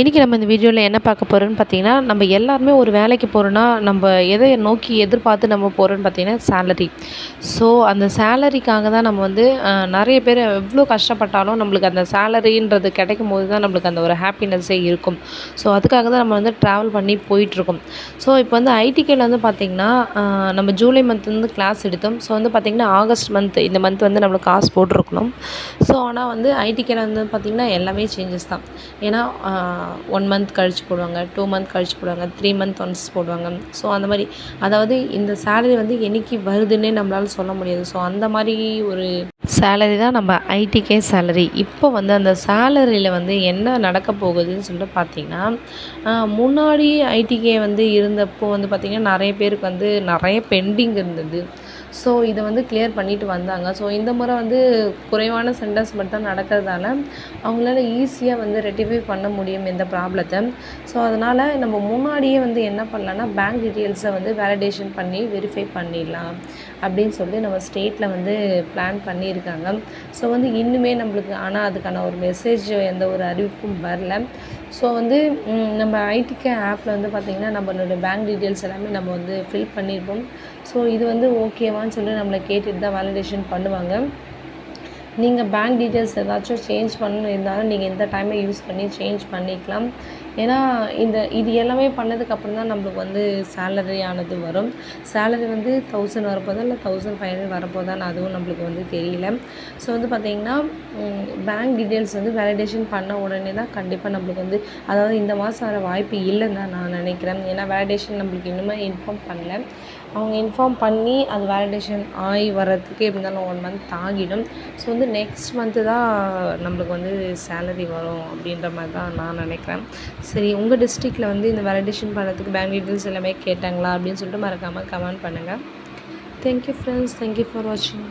இன்றைக்கி நம்ம இந்த வீடியோவில் என்ன பார்க்க போகிறோன்னு பார்த்தீங்கன்னா நம்ம எல்லாருமே ஒரு வேலைக்கு போகிறோன்னா நம்ம எதை நோக்கி எதிர்பார்த்து நம்ம போகிறோன்னு பார்த்தீங்கன்னா சேலரி ஸோ அந்த சேலரிக்காக தான் நம்ம வந்து நிறைய பேர் எவ்வளோ கஷ்டப்பட்டாலும் நம்மளுக்கு அந்த சேலரின்றது கிடைக்கும் போது தான் நம்மளுக்கு அந்த ஒரு ஹாப்பினஸ்ஸே இருக்கும். ஸோ அதுக்காக தான் நம்ம வந்து ட்ராவல் பண்ணி போயிட்டுருக்கோம். ஸோ இப்போ வந்து ஐடிகேல வந்து பார்த்திங்கன்னா நம்ம ஜூலை மந்த் வந்து கிளாஸ் எடுத்தோம். ஸோ வந்து பார்த்திங்கன்னா ஆகஸ்ட் மந்த் இந்த மந்த் வந்து நம்மளுக்கு காசு போட்டிருக்கணும். ஸோ ஆனால் வந்து ஐடிகேல வந்து பார்த்திங்கன்னா எல்லாமே சேஞ்சஸ் தான். ஏன்னா ஒன் மந்த் கழித்து போடுவாங்க டூ மந்த் கழித்து போடுவாங்க த்ரீ மந்த் ஒன்ஸ் போடுவாங்க. ஸோ அந்த மாதிரி அதாவது இந்த சேலரி வந்து என்னைக்கு வருதுன்னே நம்மளால சொல்ல முடியாது. ஸோ அந்த மாதிரி ஒரு சேலரி தான் நம்ம ஐடிகே சேலரி இப்போ வந்து அந்த சேலரியில் வந்து என்ன நடக்க போகுதுன்னு சொல்லிட்டு பார்த்தீங்கன்னா முன்னாடி ஐடிகே வந்து இருந்தப்போ வந்து பார்த்திங்கன்னா நிறைய பேருக்கு வந்து நிறைய பெண்டிங் இருந்தது. ஸோ இதை வந்து கிளியர் பண்ணிட்டு வந்தாங்க. ஸோ இந்த முறை வந்து குறைவான சென்டர்ஸ் மட்டும் தான் நடக்கிறதால அவங்களால ஈஸியாக வந்து ரெட்டிஃபை பண்ண முடியும் இந்த ப்ராப்ளத்தை ஸோ அதனால் நம்ம முன்னாடியே வந்து என்ன பண்ணலான்னா பேங்க் டீட்டெயில்ஸை வந்து வேலிடேஷன் பண்ணி வெரிஃபை பண்ணிடலாம் அப்படின்னு சொல்லி நம்ம ஸ்டேட்டில் வந்து பிளான் பண்ணியிருக்காங்க. ஸோ வந்து இன்னுமே நம்மளுக்கு ஆனால் அதுக்கான ஒரு மெசேஜ் எந்த ஒரு அறிவிப்பும் வரல. ஸோ வந்து நம்ம ஐடிகே ஆப்பில் வந்து பார்த்திங்கன்னா நம்மளோட பேங்க் டீட்டெயில்ஸ் எல்லாமே நம்ம வந்து ஃபில் பண்ணியிருப்போம் ஸோ இது வந்து ஓகேவான்னு சொல்லி நம்மளை கேட்டுட்டு தான் வேலிடேஷன் பண்ணுவாங்க. நீங்கள் பேங்க் டீட்டெயில்ஸ் ஏதாச்சும் சேஞ்ச் பண்ணணும் இருந்தாலும் நீங்கள் இந்த டைமை யூஸ் பண்ணி சேஞ்ச் பண்ணிக்கலாம். ஏன்னா இந்த இது எல்லாமே பண்ணதுக்கப்புறம் தான் நம்மளுக்கு வந்து சேலரி ஆனது வரும். சேலரி வந்து தௌசண்ட் வரப்போதா இல்லை தௌசண்ட் ஃபைவ் ஹண்ட்ரட் வரப்போதான்னு அதுவும் நம்மளுக்கு வந்து தெரியல. ஸோ வந்து பார்த்திங்கன்னா பேங்க் டீட்டெயில்ஸ் வந்து வேலிடேஷன் பண்ண உடனே தான் கண்டிப்பாக நம்மளுக்கு வந்து அதாவது இந்த மாதம் வர வாய்ப்பு இல்லைன்னு தான் நான் நினைக்கிறேன். ஏன்னா வேலிடேஷன் நம்மளுக்கு இன்னுமே இன்ஃபார்ம் பண்ணல. அவங்க இன்ஃபார்ம் பண்ணி அது வேலிடேஷன் ஆகி வர்றதுக்கு எப்படி இருந்தாலும் ஒன் மந்த் தாங்கிடும். ஸோ வந்து நெக்ஸ்ட் மந்த்து தான் நம்மளுக்கு வந்து சேலரி வரும் அப்படின்ற மாதிரி தான் நான் நினைக்கிறேன். சரி உங்கள் டிஸ்ட்ரிக்டில் வந்து இந்த வேலிடேஷன் பண்ணுறதுக்கு பேங்க் டீட்டெயில்ஸ் எல்லாமே கேட்டாங்களா அப்படின்னு சொல்லிட்டு மறக்காமல் கமெண்ட் பண்ணுங்கள் தேங்க்யூ ஃப்ரெண்ட்ஸ் தேங்க்யூ ஃபார் வாட்சிங்